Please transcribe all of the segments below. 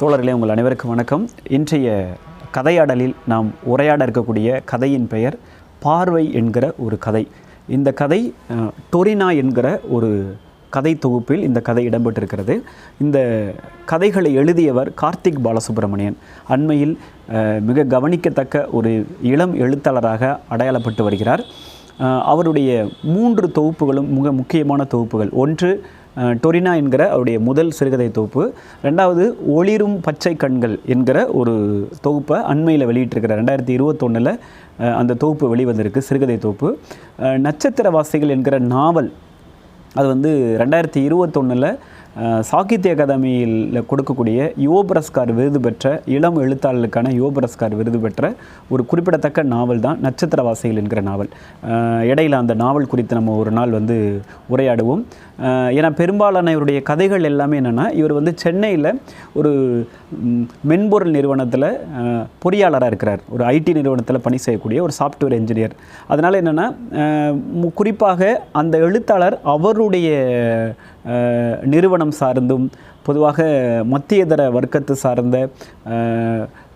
தோழர்களே உங்கள் அனைவருக்கும் வணக்கம். இன்றைய கதையாடலில் நாம் உரையாட இருக்கக்கூடிய கதையின் பெயர் பார்வை என்கிற ஒரு கதை. இந்த கதை டொரினா என்கிற ஒரு கதை தொகுப்பில் இந்த கதை இடம்பெற்றிருக்கிறது. இந்த கதைகளை எழுதியவர் கார்த்திக் பாலசுப்ரமணியன். அண்மையில் மிக கவனிக்கத்தக்க ஒரு இளம் எழுத்தாளராக அடையாளப்பட்டு வருகிறார். அவருடைய மூன்று தொகுப்புகளும் மிக முக்கியமான தொகுப்புகள். ஒன்று டொரினா என்கிற அவருடைய முதல் சிறுகதை தொகுப்பு. ரெண்டாவது ஒளிரும் பச்சை கண்கள் என்கிற ஒரு தொகுப்பை அண்மையில் வெளியிட்டிருக்கிறார். ரெண்டாயிரத்தி இருபத்தொன்னில் அந்த தொகுப்பு வெளிவந்திருக்கு சிறுகதை தொகுப்பு. நட்சத்திர நட்சத்திரவாசிகள் என்கிற நாவல் அது வந்து ரெண்டாயிரத்தி இருபத்தொன்னில் சாகித்ய அகாதமியில் கொடுக்கக்கூடிய யுவ புரஸ்கார் விருது பெற்ற இளம் எழுத்தாளர்களுக்கான யுவ புரஸ்கார் விருது பெற்ற ஒரு குறிப்பிடத்தக்க நாவல் தான் நட்சத்திரவாசிகள் என்கிற நாவல். இடையில் இடையில அந்த நாவல் குறித்து நம்ம ஒரு நாள் வந்து உரையாடுவோம். ஏன்னா பெரும்பாலான இவருடைய கதைகள் எல்லாமே என்னென்னா இவர் வந்து சென்னையில் ஒரு மென்பொருள் நிறுவனத்தில் பொறியாளராக இருக்கிறார். ஒரு ஐடி நிறுவனத்தில் பணி செய்யக்கூடிய ஒரு சாஃப்ட்வேர் என்ஜினியர் அதனால் என்னென்னா குறிப்பாக அந்த எழுத்தாளர் அவருடைய நிறுவனம் சார்ந்தும் பொதுவாக மத்தியதர வர்க்கத்து சார்ந்த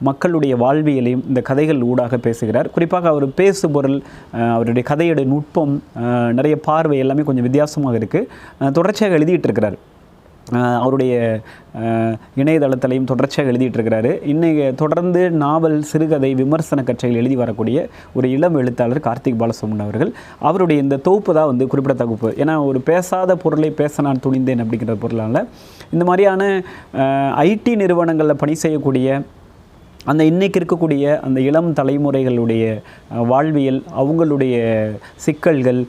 மக்களுடைய வாழ்வியலையும் இந்த கதைகள் ஊடாக பேசுகிறார். குறிப்பாக அவர் பேசுபொருள் அவருடைய கதையோட நுட்பம் நிறைய பார்வை எல்லாமே கொஞ்சம் வித்தியாசமாக இருக்குது தொடர்ச்சியாக எழுதிட்டு இருக்கிறார். அவருடைய இணையதளத்திலையும் தொடர்ச்சியாக எழுதிட்டுருக்கிறாரு இன்றைக்கு தொடர்ந்து நாவல் சிறுகதை விமர்சன கற்றைகள் எழுதி வரக்கூடிய ஒரு இளம் எழுத்தாளர் கார்த்திக் பாலசுமன் அவர்கள். அவருடைய இந்த தொகுப்பு தான் வந்து குறிப்பிடத்தகுப்பு. ஏன்னா ஒரு பேசாத பொருளை பேச நான் துணிந்தேன் அப்படிங்கிற பொருளால் இந்த மாதிரியான ஐடி நிறுவனங்களில் பணி செய்யக்கூடிய அந்த இன்னைக்கு இருக்கக்கூடிய அந்த இளம் தலைமுறைகளுடைய வாழ்வியல் அவங்களுடைய சிக்கல்கள்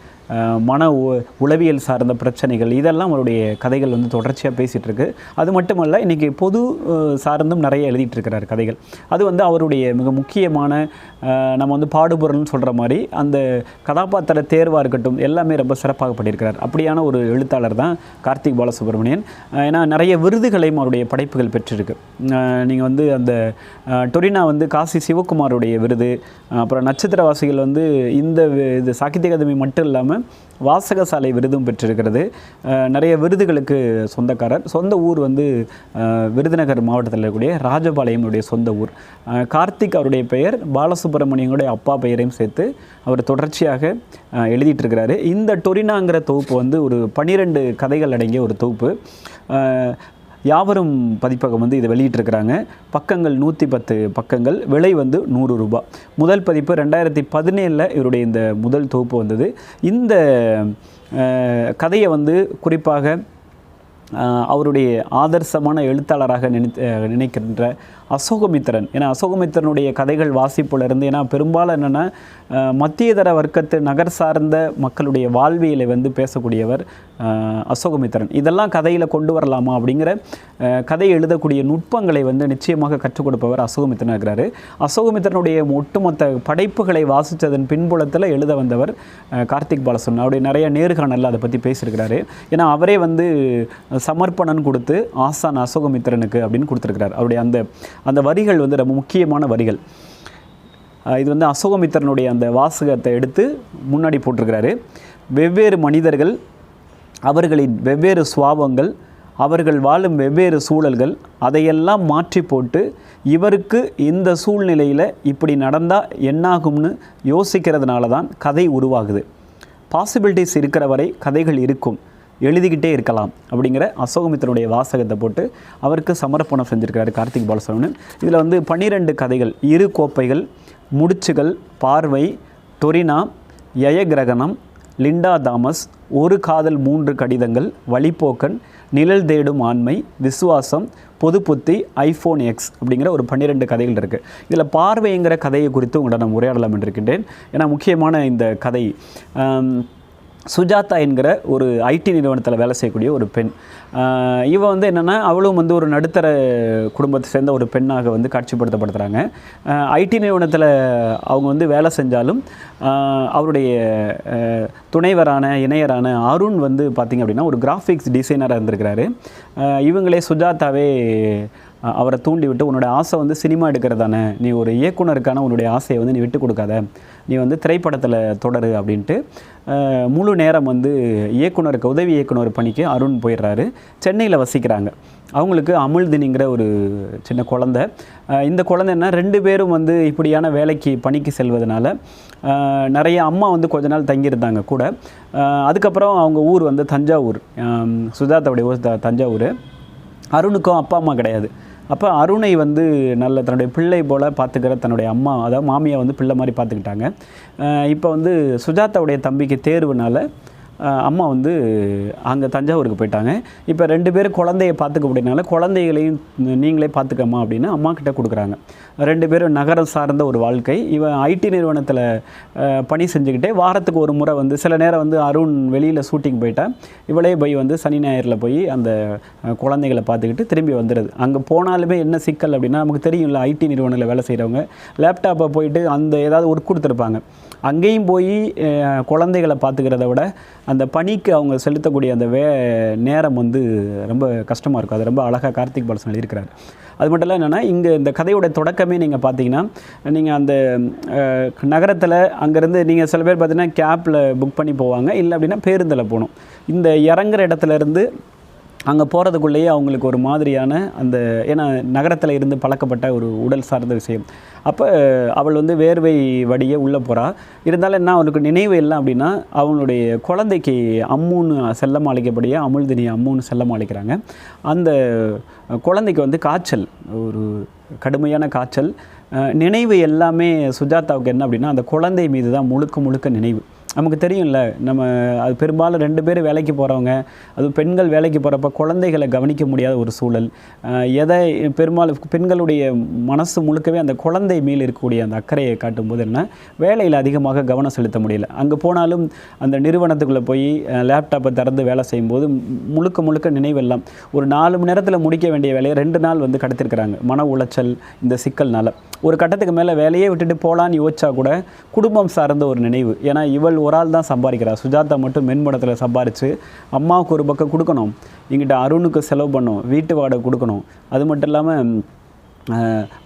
மன உ- உளவியல் சார்ந்த பிரச்சனைகள் இதெல்லாம் அவருடைய கதைகள் வந்து தொடர்ச்சியாக பேசிகிட்ருக்கு அது மட்டுமல்ல இன்றைக்கி பொது சார்ந்தும் நிறைய எழுதிட்டுருக்கிறார் கதைகள். அது வந்து அவருடைய மிக முக்கியமான நம்ம வந்து பாடுபொருள்னு சொல்கிற மாதிரி அந்த கதாபாத்திர தேர்வாக இருக்கட்டும் எல்லாமே ரொம்ப சிறப்பாக பண்ணியிருக்கிறார். அப்படியான ஒரு எழுத்தாளர் தான் கார்த்திக் பாலசுப்ரமணியன். ஏன்னா நிறைய விருதுகளையும் அவருடைய படைப்புகள் பெற்றிருக்கு. நீங்கள் வந்து அந்த டொரினா வந்து காசி சிவகுமாருடைய விருது அப்புறம் நட்சத்திரவாசிகள் வந்து இந்த வி- இது சாகித்ய அகாதமி மட்டும் இல்லாமல் வாசகசாலை விருதும் பெற்றிருக்கிறது. நிறைய விருதுகளுக்கு சொந்தக்காரர். சொந்த ஊர் வந்து விருதுநகர் மாவட்டத்தில் இருக்கக்கூடிய ராஜபாளையமுடைய சொந்த ஊர். கார்த்திக் அவருடைய பெயர் பாலசுப்ரமணியனுடைய அப்பா பெயரையும் சேர்த்து அவர் தொடர்ச்சியாக அஹ், எழுதிட்டு இருக்கிறாரு இந்த டொரினாங்கிற தொகுப்பு வந்து ஒரு பனிரெண்டு கதைகள் அடங்கிய ஒரு தொகுப்பு. யாவரும் பதிப்பகம் வந்து இதை வெளியிட்டிருக்கிறாங்க. பக்கங்கள் நூற்றி பத்து பக்கங்கள் விலை வந்து நூறு ரூபாய் முதல் பதிப்பு ரெண்டாயிரத்தி பதினேழில் இவருடைய இந்த முதல் தொகுப்பு வந்தது. இந்த கதையை வந்து குறிப்பாக அவருடைய ஆதர்சமான எழுத்தாளராக நினைத்து நினைக்கின்ற அசோகமித்திரன். ஏன்னா அசோகமித்திரனுடைய கதைகள் வாசிப்புல இருந்து ஏன்னா பெரும்பாலும் என்னென்னா மத்தியதர வர்க்கத்து நகர் சார்ந்த மக்களுடைய வாழ்வியலை வந்து பேசக்கூடியவர் அசோகமித்திரன். இதெல்லாம் கதையில் கொண்டு வரலாமா அப்படிங்கிற கதை எழுதக்கூடிய நுட்பங்களை வந்து நிச்சயமாக கற்றுக் கொடுப்பவர் அசோகமித்திரன் இருக்கிறாரு. அசோகமித்திரனுடைய ஒட்டுமொத்த படைப்புகளை வாசித்ததன் பின்புலத்தில் எழுத வந்தவர் கார்த்திக் பாலசுப்ரமணியன் அவருடைய நிறைய நேர்காணலில் அதை பற்றி பேசியிருக்கிறாரு. ஏன்னா அவரே வந்து சமர்ப்பணன் கொடுத்து ஆசான் அசோகமித்திரனுக்கு அப்படின்னு கொடுத்துருக்கிறார். அவருடைய அந்த அந்த வரிகள் வந்து ரொம்ப முக்கியமான வரிகள். இது வந்து அசோகமித்திரனுடைய அந்த வாசகத்தை எடுத்து முன்னாடி போட்டிருக்கிறாரு. வெவ்வேறு மனிதர்கள் அவர்களின் வெவ்வேறு சுவாபங்கள் அவர்கள் வாழும் வெவ்வேறு சூழல்கள் அதையெல்லாம் மாற்றி போட்டு இவருக்கு இந்த சூழ்நிலையில் இப்படி நடந்தால் என்னாகும்னு யோசிக்கிறதுனால தான் கதை உருவாகுது. பாசிபிலிட்டிஸ் இருக்கிற வரை கதைகள் இருக்கும். எழுதிக்கிட்டே இருக்கலாம் அப்படிங்கிற அசோகமித்தருடைய வாசகத்தை போட்டு அவருக்கு சமர்ப்பணம் செஞ்சிருக்காரு கார்த்திக் பாலசுப்ரமணியன். இதில் வந்து பன்னிரெண்டு கதைகள் இரு கோப்பைகள் முடிச்சுகள் பார்வை டொரினா யயகிரகணம் லிண்டா தாமஸ் ஒரு காதல் மூன்று கடிதங்கள் வழிப்போக்கன் நிழல் தேடும் ஆண்மை விசுவாசம் பொதுப்புத்தி ஐஃபோன் எக்ஸ் அப்படிங்கிற ஒரு பன்னிரெண்டு கதைகள் இருக்குது இதில் பார்வைங்கிற கதையை குறித்து உங்களோட நான் உரையாடலாம் என்று இருக்கின்றேன். ஏன்னா முக்கியமான இந்த கதை சுஜாதா என்கிற ஒரு ஐடி நிறுவனத்தில் வேலை செய்யக்கூடிய ஒரு பெண். இவ வந்து என்னென்னா அவளும் வந்து ஒரு நடுத்தர குடும்பத்தை சேர்ந்த ஒரு பெண்ணாக வந்து காட்சிப்படுத்தப்படுத்துகிறாங்க ஐடி நிறுவனத்தில் அவங்க வந்து வேலை செஞ்சாலும் அவருடைய துணைவரான இணையரான அருண் வந்து பார்த்திங்க அப்படின்னா ஒரு கிராஃபிக்ஸ் டிசைனராக இருந்திருக்கிறாரு. இவங்களே சுஜாதாவே அவரை தூண்டி விட்டு உன்னோட ஆசை வந்து சினிமா எடுக்கிறதானே. நீ ஒரு இயக்குனருக்கான உன்னுடைய ஆசையை வந்து நீ விட்டு கொடுக்காத. நீ வந்து திரைப்படத்தில் தொடரு அப்படின்ட்டு முழு நேரம் வந்து இயக்குனருக்கு உதவி இயக்குனர் பணிக்கு அருண் போயிடுறாரு. சென்னையில் வசிக்கிறாங்க. அவங்களுக்கு அமுழ்தினிங்கிற ஒரு சின்ன குழந்த. இந்த குழந்தைன்னா ரெண்டு பேரும் வந்து இப்படியான வேலைக்கு பணிக்கு செல்வதனால நிறைய அம்மா வந்து கொஞ்ச நாள் தங்கியிருந்தாங்க கூட. அதுக்கப்புறம் அவங்க ஊர் வந்து தஞ்சாவூர். சுஜாதாவுடைய ஊர் த- தஞ்சாவூர். அருணுக்கும் அப்பா அம்மா கிடையாது. அப்போ அருணை வந்து நல்ல தன்னுடைய பிள்ளை போல் பார்த்துக்கிற தன்னுடைய அம்மா அதாவது மாமியை வந்து பிள்ளை மாதிரி பார்த்துக்கிட்டாங்க. இப்போ வந்து சுஜாதாவுடைய தம்பிக்கு தேர்வுனால அம்மா வந்து அங்கே தஞ்சாவூருக்கு போயிட்டாங்க. இப்போ ரெண்டு பேரும் குழந்தைய பார்த்துக்க முடியனால குழந்தைகளையும் நீங்களே பார்த்துக்கம்மா அப்படின்னு அம்மா கிட்ட கொடுக்குறாங்க. ரெண்டு பேரும் நகரம் சார்ந்த ஒரு வாழ்க்கை. இவன் ஐடி நிறுவனத்தில் பணி செஞ்சுக்கிட்டே வாரத்துக்கு ஒரு முறை வந்து சில நேரம் வந்து அருண் வெளியில் ஷூட்டிங் போயிட்டா இவளே போய் வந்து சனி ஞாயிறில் போய் அந்த குழந்தைகளை பார்த்துக்கிட்டு திரும்பி வந்துடுது அங்கே போனாலுமே என்ன சிக்கல் அப்படின்னா நமக்கு தெரியும்ல ஐடி நிறுவனத்தில் வேலை செய்கிறவங்க லேப்டாப்பை போயிட்டு அந்த ஏதாவது ஒர்க் கொடுத்துருப்பாங்க. அங்கேயும் போய் குழந்தைகளை பார்த்துக்கிறத விட அந்த பணிக்கு அவங்க செலுத்தக்கூடிய அந்த வே நேரம் வந்து ரொம்ப கஷ்டமாக இருக்கும். அது ரொம்ப அழகாக கார்த்திக் பாலசன் எழுதியிருக்கிறார் அது மட்டும் இல்லை என்னென்னா இங்கே இந்த கதையோட தொடக்கமே நீங்கள் பார்த்தீங்கன்னா நீங்கள் அந்த நகரத்தில் அங்கேருந்து நீங்கள் சில பேர் பார்த்தீங்கன்னா கேப்பில் புக் பண்ணி போவாங்க. இல்லை அப்படின்னா பேருந்தில் போகணும். இந்த இறங்குற இடத்துல இருந்து அங்கே போகிறதுக்குள்ளேயே அவங்களுக்கு ஒரு மாதிரியான அந்த ஏன்னா நகரத்தில் இருந்து பழக்கப்பட்ட ஒரு உடல் சார்ந்த விஷயம். அப்போ அவள் வந்து வேர்வை வடிய உள்ளே போகிறா இருந்தாலும் என்ன அவளுக்கு நினைவு இல்லை அப்படின்னா அவனுடைய குழந்தைக்கு அம்முன்னு செல்லம் அழைக்கப்படியே அமுழ்தினி அம்முன்னு செல்லம் அழைக்கிறாங்க அந்த குழந்தைக்கு வந்து காய்ச்சல் ஒரு கடுமையான காய்ச்சல். நினைவு எல்லாமே சுஜாதாவுக்கு என்ன அப்படின்னா அந்த குழந்தை மீது தான் முழுக்க முழுக்க நினைவு. நமக்கு தெரியும்ல நம்ம அது பெரும்பாலும் ரெண்டு பேர் வேலைக்கு போகிறவங்க அது பெண்கள் வேலைக்கு போகிறப்ப குழந்தைகளை கவனிக்க முடியாத ஒரு சூழல். எதை பெரும்பாலும் பெண்களுடைய மனசு முழுக்கவே அந்த குழந்தை மேல் இருக்கக்கூடிய அந்த அக்கறையை காட்டும்போது என்ன வேலையில் அதிகமாக கவனம் செலுத்த முடியல. அங்கே போனாலும் அந்த நிறுவனத்துக்குள்ளே போய் லேப்டாப்பை திறந்து வேலை செய்யும்போது முழுக்க முழுக்க நினைவெல்லாம். ஒரு நாலு மணி நேரத்தில் முடிக்க வேண்டிய வேலையை ரெண்டு நாள் வந்து கடத்திருக்கிறாங்க. மன உளைச்சல் இந்த சிக்கல்னால. ஒரு கட்டத்துக்கு மேலே வேலையே விட்டுட்டு போகலான்னு யோசிச்சா கூட குடும்பம் சார்ந்த ஒரு நினைவு. ஏன்னா இவள் ஒரு ஆள் தான் சம்பாதிக்கிறா சுஜாதா மட்டும் மென்படத்தில் சம்பாரித்து அம்மாவுக்கு ஒரு பக்கம் கொடுக்கணும். எங்கிட்ட அருணுக்கு செலவு பண்ணணும் வீட்டு வாடகை கொடுக்கணும். அது மட்டும் இல்லாமல்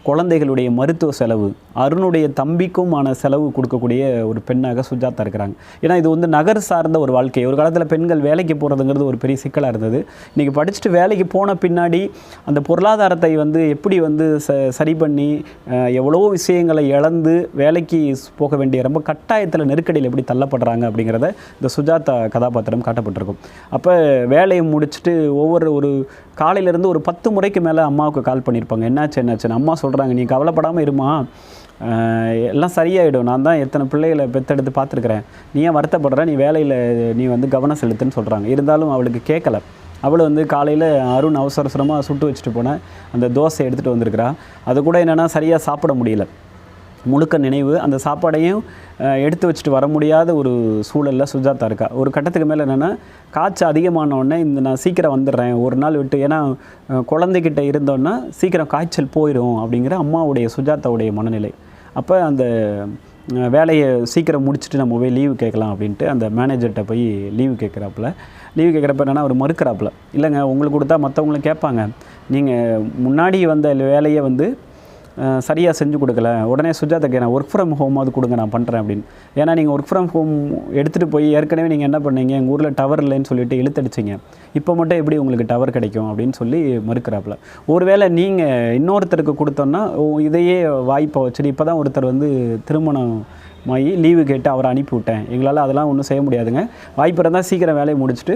குழந்தைகளுடைய மருத்துவ செலவு அருணுடைய தம்பிக்குமான செலவு கொடுக்கக்கூடிய ஒரு பெண்ணாக சுஜாதா இருக்கிறாங்க. ஏன்னா இது வந்து நகர் சார்ந்த ஒரு வாழ்க்கை. ஒரு காலத்தில் பெண்கள் வேலைக்கு போகிறதுங்கிறது ஒரு பெரிய சிக்கலாக இருந்தது. இன்றைக்கி படிச்சுட்டு வேலைக்கு போன பின்னாடி அந்த பொருளாதாரத்தை வந்து எப்படி வந்து ச சரி பண்ணி எவ்வளவோ விஷயங்களை இழந்து வேலைக்கு போக வேண்டிய ரொம்ப கட்டாயத்தில் நெருக்கடியில் எப்படி தள்ளப்படுறாங்க அப்படிங்கிறத இந்த சுஜாதா கதாபாத்திரம் காட்டப்பட்டிருக்கும். அப்போ வேலையை முடிச்சுட்டு ஒவ்வொரு ஒரு காலையிலேருந்து ஒரு பத்து முறைக்கு மேலே அம்மாவுக்கு கால் பண்ணியிருப்பாங்க. என்னாச்சு? ஆச்சுன்னு அம்மா சொல்கிறாங்க நீ கவலைப்படாமல் இருமா. எல்லாம் சரியாயிடும். நான் தான் எத்தனை பிள்ளைகளை பெத்தெடுத்து பார்த்துருக்குறேன். நீ ஏன் வருத்தப்படுற? நீ வேலையில் நீ வந்து கவனம் செலுத்துன்னு சொல்கிறாங்க இருந்தாலும் அவளுக்கு கேட்கல அவள் வந்து காலையில் அருண் அவசர அவசரமாக சுட்டு வச்சுட்டு போன அந்த தோசை எடுத்துகிட்டு வந்திருக்கிறா. அது கூட என்னென்னா சரியாக சாப்பிட முடியல. முழுக்க நினைவு அந்த சாப்பாடையும் எடுத்து வச்சுட்டு வர முடியாத ஒரு சூழலில் சுஜாதா இருக்கா? ஒரு கட்டத்துக்கு மேலே என்னென்னா காய்ச்சல் அதிகமான உடனே இந்த நான் சீக்கிரம் வந்துடுறேன் ஒரு நாள் விட்டு ஏன்னா குழந்தைகிட்ட இருந்தோன்னா சீக்கிரம் காய்ச்சல் போயிடும் அப்படிங்கிற அம்மாவுடைய சுஜாதாவுடைய மனநிலை. அப்போ அந்த வேலையை சீக்கிரம் முடிச்சுட்டு நம்ம போய் லீவு கேட்கலாம் அப்படின்ட்டு அந்த மேனேஜர்கிட்ட போய் லீவு கேட்குறாப்புல. லீவு கேட்குறப்ப என்னென்னா அவர் மறுக்கிறாப்புல. இல்லைங்க உங்களுக்கு கொடுத்தா மற்றவங்களும் கேட்பாங்க. நீங்கள் முன்னாடி வந்த வேலையை வந்து சரியாக செஞ்சு கொடுக்கல. உடனே சுஜாதாக்கு நான் ஒர்க் ஃப்ரம் ஹோம் அது கொடுங்க நான் பண்ணுறேன் அப்படின்னு. ஏன்னா நீங்கள் ஒர்க் ஃப்ரம் ஹோம் எடுத்துகிட்டு போய் ஏற்கனவே நீங்கள் என்ன பண்ணீங்க? எங்கள் ஊரில் டவர் இல்லைன்னு சொல்லிட்டு இழுத்தடிச்சிங்க. இப்போ மட்டும் எப்படி உங்களுக்கு டவர் கிடைக்கும் அப்படின்னு சொல்லி மறுக்கிறாப்புல. ஒருவேளை நீங்கள் இன்னொருத்தருக்கு கொடுத்தோன்னா ஓ, இதையே வாய்ப்பை வச்சுட்டு இப்போ தான் ஒருத்தர் வந்து திருமணம் ஆகி லீவு கேட்டு அவரை அனுப்பி விட்டேன் எங்களால் அதெல்லாம் ஒன்றும் செய்ய முடியாதுங்க. வாய்ப்பு இருந்தால் சீக்கிரம் வேலையை முடிச்சுட்டு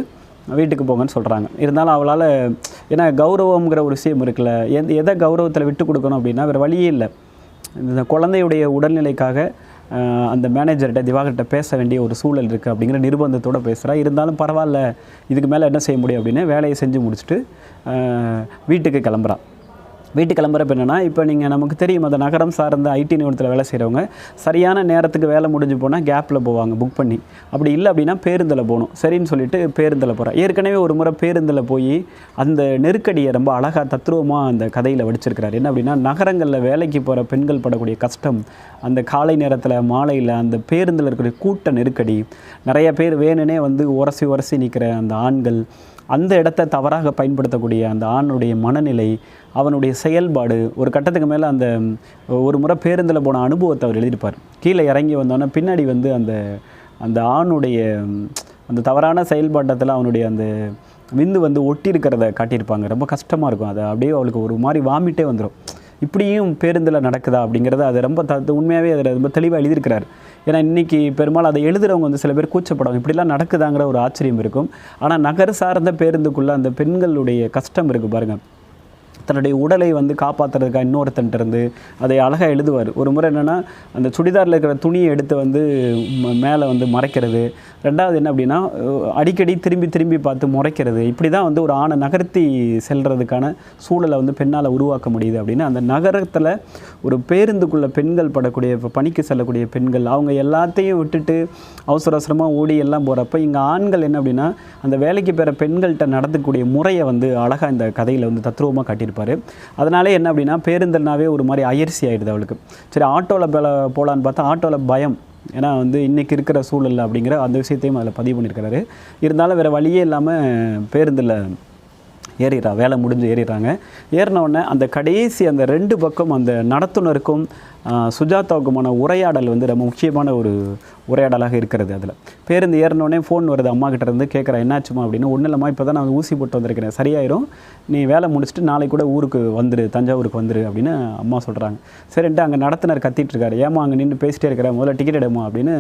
வீட்டுக்கு போங்கன்னு சொல்கிறாங்க இருந்தாலும் அவளால் ஏன்னா கௌரவம்ங்கிற ஒரு விஷயம் இருக்குல்ல எந்த எதை கௌரவத்தில் விட்டு கொடுக்கணும் அப்படின்னா வேறு வழியே இல்லை. இந்த குழந்தையுடைய உடல்நிலைக்காக அந்த மேனேஜர்கிட்ட திவாகர்கிட்ட பேச வேண்டிய ஒரு சூழல் இருக்குது அப்படிங்கிற நிர்பந்தத்தோடு பேசுகிறா இருந்தாலும் பரவாயில்ல இதுக்கு மேலே என்ன செய்ய முடியும் அப்படின்னு வேலையை செஞ்சு முடிச்சுட்டு வீட்டுக்கு கிளம்புறான் வீட்டு கிளம்புறப்ப என்னென்னா இப்போ நீங்கள் நமக்கு தெரியும் அந்த நகரம் சார்ந்த ஐடி நிறுவனத்தில் வேலை செய்கிறவங்க சரியான நேரத்துக்கு வேலை முடிஞ்சு போனால் கேப்பில் போவாங்க புக் பண்ணி. அப்படி இல்லை அப்படின்னா பேருந்தில் போகணும். சரின்னு சொல்லிட்டு பேருந்தில் போகிறேன் ஏற்கனவே ஒரு முறை பேருந்தில் போய் அந்த நெருக்கடியை ரொம்ப அழகாக தத்ரூபமாக அந்த கதையில் வடிச்சிருக்கிறார். என்ன அப்படின்னா நகரங்களில் வேலைக்கு போகிற பெண்கள் படக்கூடிய கஷ்டம் அந்த காலை நேரத்தில் மாலையில் அந்த பேருந்தில் இருக்கக்கூடிய கூட்ட நெருக்கடி நிறைய பேர் வேணுனே வந்து உரசி உரசி நிற்கிற அந்த ஆண்கள் அந்த இடத்த தவறாக பயன்படுத்தக்கூடிய அந்த ஆணுடைய மனநிலை அவனுடைய செயல்பாடு ஒரு கட்டத்துக்கு மேலே அந்த ஒரு முறை பேருந்தில் போன அனுபவத்தை அவர் எழுதியிருப்பார். கீழே இறங்கி வந்தோன்னே பின்னாடி வந்து அந்த அந்த ஆணுடைய அந்த தவறான செயல்பாட்டத்தில் அவனுடைய அந்த விந்து வந்து ஒட்டி இருக்கிறத காட்டியிருப்பாங்க. ரொம்ப கஷ்டமாக இருக்கும். அதை அப்படியே அவளுக்கு ஒரு மாதிரி வாமிட்டே வந்துடும் இப்படியும் பேருந்தில் நடக்குதா அப்படிங்கிறது அது ரொம்ப த உண்மையாகவே அதில் ரொம்ப தெளிவாக எழுதியிருக்கிறார். ஏன்னா இன்றைக்கி பெரும்பாலும் அதை எழுதுகிறவங்க வந்து சில பேர் கூச்சப்படும். இப்படிலாம் நடக்குதாங்கிற ஒரு ஆச்சரியம் இருக்கும். ஆனால் நகர் சார்ந்த பேருந்துக்குள்ளே அந்த பெண்களுடைய கஷ்டம் இருக்குது பாருங்கள் தன்னுடைய உடலை வந்து காப்பாற்றுறதுக்காக இன்னொருத்தன்ட்டு இருந்து அதை அழகாக எழுதுவார். ஒரு முறை என்னென்னா அந்த சுடிதாரில் இருக்கிற துணியை எடுத்து வந்து ம- மேலே வந்து மறைக்கிறது. ரெண்டாவது என்ன அப்படின்னா அடிக்கடி திரும்பி திரும்பி பார்த்து முறைக்கிறது. இப்படி தான் வந்து ஒரு ஆணை நகர்த்தி செல்றதுக்கான சூழலை வந்து பெண்ணால் உருவாக்க முடியுது அப்படின்னு அந்த நகரத்தில் ஒரு பேருந்துக்குள்ளே பெண்கள் படக்கூடிய இப்போ பணிக்கு செல்லக்கூடிய பெண்கள் அவங்க எல்லாத்தையும் விட்டுட்டு அவசர அவசரமாக ஓடி எல்லாம் போகிறப்ப இங்கே ஆண்கள் என்ன அப்படின்னா அந்த வேலைக்கு பெற பெண்கள்கிட்ட நடத்தக்கூடிய முறையை வந்து அழகாக இந்த கதையில் வந்து தத்ரூபமாக இருப்பார் அதனாலே என்ன அப்படின்னா பேருந்துனாவே ஒரு மாதிரி அயற்சி ஆயிடுது அவளுக்கு. சரி ஆட்டோவில் போல போகலான்னு பார்த்தா ஆட்டோவில் பயம். ஏன்னா வந்து இன்றைக்கி இருக்கிற சூழல் அப்படிங்கிற அந்த விஷயத்தையும் அதில் பதிவு பண்ணியிருக்கிறாரு. இருந்தாலும் வேறு வழியே இல்லாமல் பேருந்தில் ஏறிடுறா வேலை முடிஞ்சு ஏறிடுறாங்க. ஏறினவுடனே அந்த கடைசி அந்த ரெண்டு பக்கம் அந்த நடத்துனருக்கும் சுஜாதாவுக்குமான உரையாடல் வந்து ரொம்ப முக்கியமான ஒரு உரையாடலாக இருக்கிறது அதில். பேருந்து ஏறினோடனே ஃபோன் வருது அம்மா கிட்ட இருந்து கேட்குறா என்னாச்சுமா அப்படின்னு. ஒன்றும் இல்லைம்மா இப்போ தான் நான் ஊசி போட்டு வந்திருக்கிறேன். சரியாயிரும். நீ வேலை முடிச்சுட்டு நாளைக்கு கூட ஊருக்கு வந்துடு தஞ்சாவூருக்கு வந்துடு அப்படின்னு அம்மா சொல்கிறாங்க சரின்ட்டு அங்கே நடத்துனர் கத்திட்டு இருக்காரு. ஏமா அங்கே நின்று பேசிட்டே இருக்கிற? முதல்ல டிக்கெட் எடுமா அப்படின்னு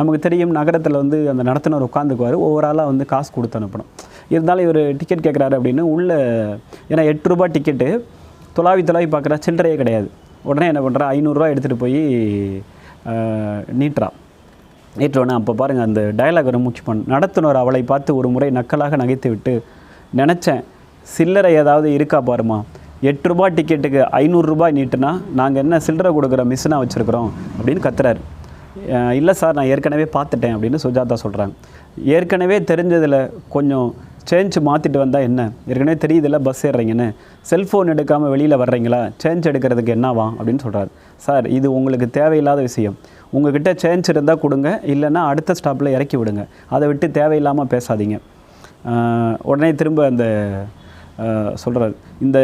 நமக்கு தெரியும். நகரத்தில் வந்து அந்த நடத்துனர் உட்காந்துக்குவார் ஒவ்வொரு ஆளாக வந்து காசு கொடுத்து அனுப்பணும். இருந்தாலும் இவர் டிக்கெட் கேட்குறாரு அப்படின்னு உள்ள ஏன்னா எட்டு ரூபா டிக்கெட்டு துளாவி துளாவி பார்க்குறா சில்லறையே கிடையாது. உடனே என்ன பண்ணுறா ஐநூறுரூவா எடுத்துகிட்டு போய் நீட்டுறா. நீட்டுறோன்னே அப்போ பாருங்கள் அந்த டயலாக் ஒரு மூச்சு பண்ண நடத்துனர் அவளை பார்த்து ஒரு முறை நக்கலாக நகைத்து விட்டு நினச்சேன் சில்லறை ஏதாவது இருக்கா பாருமா எட்டு ரூபா டிக்கெட்டுக்கு ஐநூறுரூபாய் நீட்டுனா நாங்கள் என்ன சில்லறை கொடுக்குற மிஷினாக வச்சுருக்குறோம் அப்படின்னு கத்துறாரு. இல்லை சார் நான் ஏற்கனவே பார்த்துட்டேன் அப்படின்னு சுஜாதா சொல்கிறாங்க ஏற்கனவே தெரிஞ்சதில் கொஞ்சம் சேஞ்ச் மாற்றிட்டு வந்தால் என்ன? ஏற்கனவே தெரியுதுல்ல பஸ் ஏறுறீங்கன்னு. செல்ஃபோன் எடுக்காமல் வெளியில் வர்றீங்களா? சேஞ்ச் எடுக்கிறதுக்கு என்னவா? அப்படின்னு சொல்கிறாரு சார் இது உங்களுக்கு தேவையில்லாத விஷயம். உங்ககிட்ட சேஞ்ச் இருந்தால் கொடுங்க இல்லைன்னா அடுத்த ஸ்டாப்பில் இறக்கி விடுங்க. அதை விட்டு தேவையில்லாமல் பேசாதீங்க. உடனே திரும்ப அந்த சொல்கிறார் இந்த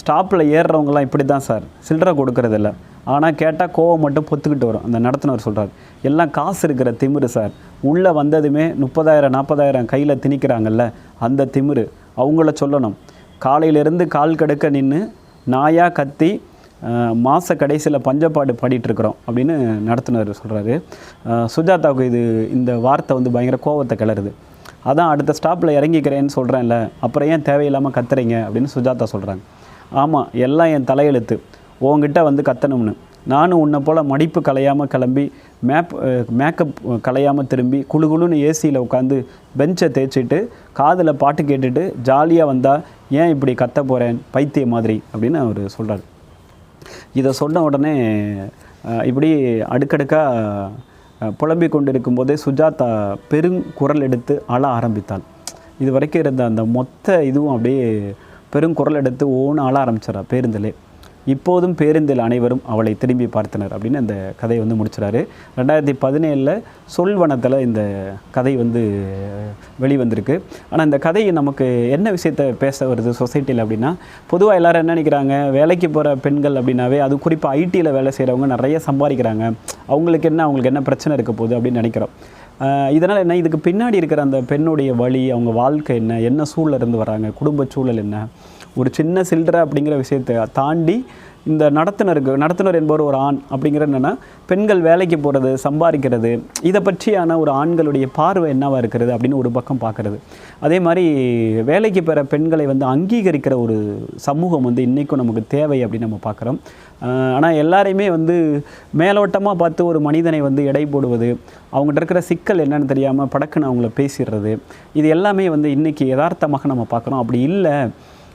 ஸ்டாப்பில் ஏறுறவங்கலாம் இப்படி தான் சார். சில்லறை கொடுக்கறதில்ல. ஆனால் கேட்டால் கோவம் மட்டும் பொத்துக்கிட்டு வரும். அந்த நடத்துனர் சொல்கிறார் எல்லாம் காசு இருக்கிற திமிரு சார். உள்ளே வந்ததுமே முப்பதாயிரம் நாற்பதாயிரம் கையில் திணிக்கிறாங்கல்ல அந்த திமிரு. அவங்கள சொல்லணும். காலையிலேருந்து கால் கடுக்க நின்று நாயாக கத்தி மாத கடைசியில் பஞ்சப்பாடு பாடிட்டுருக்குறோம் அப்படின்னு நடத்துனர் சொல்கிறாரு சுஜாதாவுக்கு இது இந்த வார்த்தை வந்து பயங்கர கோவத்தை கிளறுது. அதான் அடுத்த ஸ்டாப்பில் இறங்கிக்கிறேன்னு சொல்கிறேன்ல அப்புறம் ஏன் தேவையில்லாமல் கத்துறீங்க அப்படின்னு சுஜாதா சொல்கிறாங்க ஆமாம் எல்லாம் என் தலையெழுத்து. உன்கிட்ட வந்து கத்தணும்னு. நானும் உன்னை போல் மடிப்பு கலையாமல் கிளம்பி மேப் மேக்கப் கலையாமல் திரும்பி குளு குளுன்னு ஏசியில் உட்காந்து பெஞ்சை தேய்ச்சிட்டு காதில் பாட்டு கேட்டுட்டு ஜாலியாக வந்தால் ஏன் இப்படி கத்த போகிறேன் பைத்திய மாதிரி அப்படின்னு அவர் சொல்கிறார் இதை சொன்ன உடனே இப்படி அடுக்கடுக்காக புலம்பிக் கொண்டிருக்கும் போதே சுஜாதா பெருங்குரல் எடுத்து அழ ஆரம்பித்தாள். இது வரைக்கும் இருந்த அந்த மொத்த இதுவும் அப்படியே பெருங்குரல் எடுத்து ஓன்னு அழ ஆரம்பிச்சிடா பேருந்திலே. இப்போதும் பேருந்தில் அனைவரும் அவளை திரும்பி பார்த்தனர் அப்படின்னு அந்த கதையை வந்து முடிச்சிடாரு ரெண்டாயிரத்தி பதினேழில் சொல்வனத்தில் இந்த கதை வந்து வெளிவந்திருக்கு. ஆனால் இந்த கதை நமக்கு என்ன விஷயத்தை பேச வருது சொசைட்டியில் அப்படின்னா பொதுவாக எல்லோரும் என்ன நினைக்கிறாங்க வேலைக்கு போகிற பெண்கள் அப்படின்னாவே அது குறிப்பாக ஐடியில் வேலை செய்கிறவங்க நிறைய சம்பாதிக்கிறாங்க. அவங்களுக்கு என்ன அவங்களுக்கு என்ன பிரச்சனை இருக்க போகுது அப்படின்னு நினைக்கிறோம். இதனால் என்ன இதுக்கு பின்னாடி இருக்கிற அந்த பெண்ணுடைய வழி அவங்க வாழ்க்கை என்ன என்ன சூழலிருந்து இருந்து வராங்க குடும்ப சூழல் என்ன ஒரு சின்ன சில்லறை அப்படிங்கிற விஷயத்தை தாண்டி இந்த நடத்துனருக்கு நடத்துனர் என்பவர் ஒரு ஆண் அப்படிங்கிற என்னென்னா பெண்கள் வேலைக்கு போகிறது சம்பாதிக்கிறது இதை பற்றியான ஒரு ஆண்களுடைய பார்வை என்னவாக இருக்கிறது அப்படின்னு ஒரு பக்கம் பார்க்குறது. அதே மாதிரி வேலைக்கு பெற பெண்களை வந்து அங்கீகரிக்கிற ஒரு சமூகம் வந்து இன்றைக்கும் நமக்கு தேவை அப்படின்னு நம்ம பார்க்குறோம். ஆனால் எல்லாரையுமே வந்து மேலோட்டமாக பார்த்து ஒரு மனிதனை வந்து எடை போடுவது அவங்ககிட்ட இருக்கிற சிக்கல் என்னன்னு தெரியாமல் படக்குன்னு அவங்கள பேசிடுறது இது எல்லாமே வந்து இன்றைக்கி யதார்த்தமாக நம்ம பார்க்குறோம். அப்படி இல்லை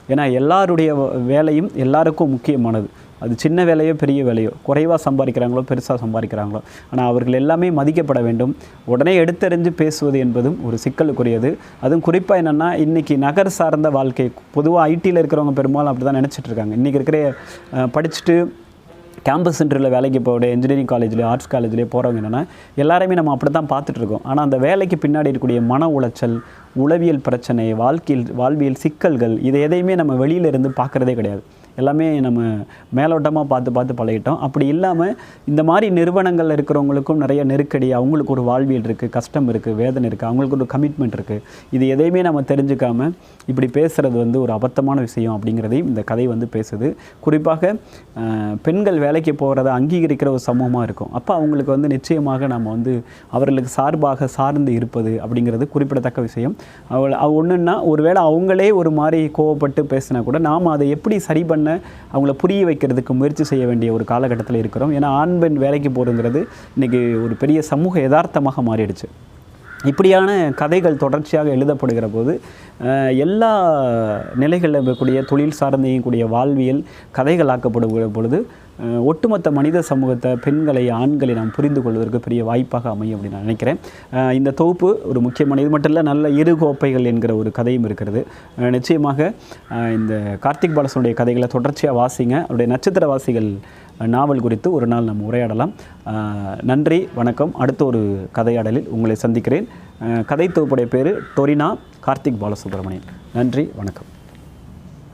ஏன்னா எல்லாருடைய வ- வேலையும் எல்லாருக்கும் முக்கியமானது. அது சின்ன வேலையோ பெரிய வேலையோ குறைவாக சம்பாதிக்கிறாங்களோ பெருசாக சம்பாதிக்கிறாங்களோ ஆனால் அவர்கள் எல்லாமே மதிக்கப்பட வேண்டும். உடனே எடுத்தறிஞ்சு பேசுவது என்பதும் ஒரு சிக்கலுக்குரியது. அதுவும் குறிப்பாக என்னென்னா இன்றைக்கி நகர் சார்ந்த வாழ்க்கை பொதுவாக ஐடியில் இருக்கிறவங்க பெரும்பாலும் அப்படி தான் நினச்சிட்டு இருக்காங்க. இன்றைக்கி இருக்கிற படிச்சுட்டு கேம்பஸ் சென்டரில் வேலைக்கு போகிற இன்ஜினியரிங் காலேஜ்லேயோ ஆர்ட்ஸ் காலேஜ்லேயோ போகிறவங்க என்னென்னா எல்லாருமே நம்ம அப்படி தான் பார்த்துட்ருக்கோம் ஆனால் அந்த வேலைக்கு பின்னாடி இருக்கக்கூடிய மன உளைச்சல் உளவியல் பிரச்சனை வாழ்க்கையில் வாழ்வியல் சிக்கல்கள் இது எதையுமே நம்ம வெளியில் இருந்து பார்க்குறதே கிடையாது. எல்லாமே நம்ம மேலோட்டமாக பார்த்து பார்த்து பழகிட்டோம். அப்படி இல்லாமல் இந்த மாதிரி நிறுவனங்களில் இருக்கிறவங்களுக்கும் நிறைய நெருக்கடி அவங்களுக்கு ஒரு வாழ்வியல் இருக்குது கஷ்டம் இருக்குது வேதனை இருக்குது அவங்களுக்கு ஒரு கமிட்மெண்ட் இருக்குது இது எதையுமே நம்ம தெரிஞ்சுக்காம இப்படி பேசுகிறது வந்து ஒரு அபத்தமான விஷயம் அப்படிங்கிறதையும் இந்த கதை வந்து பேசுது. குறிப்பாக பெண்கள் வேலைக்கு போகிறத அங்கீகரிக்கிற ஒரு சமூகமாக இருக்கும். அப்போ அவங்களுக்கு வந்து நிச்சயமாக நம்ம வந்து அவர்களுக்கு சார்பாக சார்ந்து இருப்பது அப்படிங்கிறது குறிப்பிடத்தக்க விஷயம். அவள் ஒன்றுன்னா ஒருவேளை அவங்களே ஒரு மாதிரி கோவப்பட்டு பேசினா கூட நாம் அதை எப்படி சரி பண்ண அவங்கள புரிய வைக்கிறதுக்கு முயற்சி செய்ய வேண்டிய ஒரு காலகட்டத்தில் இருக்கிறோம். ஏன்னா ஆண் பெண் வேலைக்கு போகிறதுங்கிறது இன்றைக்கி ஒரு பெரிய சமூக யதார்த்தமாக மாறிடுச்சு. இப்படியான கதைகள் தொடர்ச்சியாக எழுதப்படுகிற போது எல்லா நிலைகளில் இருக்கக்கூடிய தொழில் சார்ந்து கூடிய வாழ்வியல் கதைகளாக்கப்படுகிற பொழுது ஒட்டுமொத்த மனித சமூகத்தை பெண்களை ஆண்களை நாம் புரிந்து கொள்வதற்கு பெரிய வாய்ப்பாக அமையும் அப்படின்னு நான் நினைக்கிறேன். இந்த தொகுப்பு ஒரு முக்கியமான இது மட்டும் இல்லை நல்ல இரு கோப்பைகள் என்கிற ஒரு கதையும் இருக்கிறது. நிச்சயமாக இந்த கார்த்திக் பாலசனுடைய கதைகளை தொடர்ச்சியாக வாசிங்க. அவருடைய நட்சத்திர வாசிகள் நாவல் குறித்து ஒரு நாள் நம்ம உரையாடலாம். நன்றி வணக்கம். அடுத்த ஒரு கதையாடலில் உங்களை சந்திக்கிறேன். கதை தொகுப்புடைய பேர் டொரினா கார்த்திக் பாலசுப்ரமணியன். நன்றி வணக்கம்.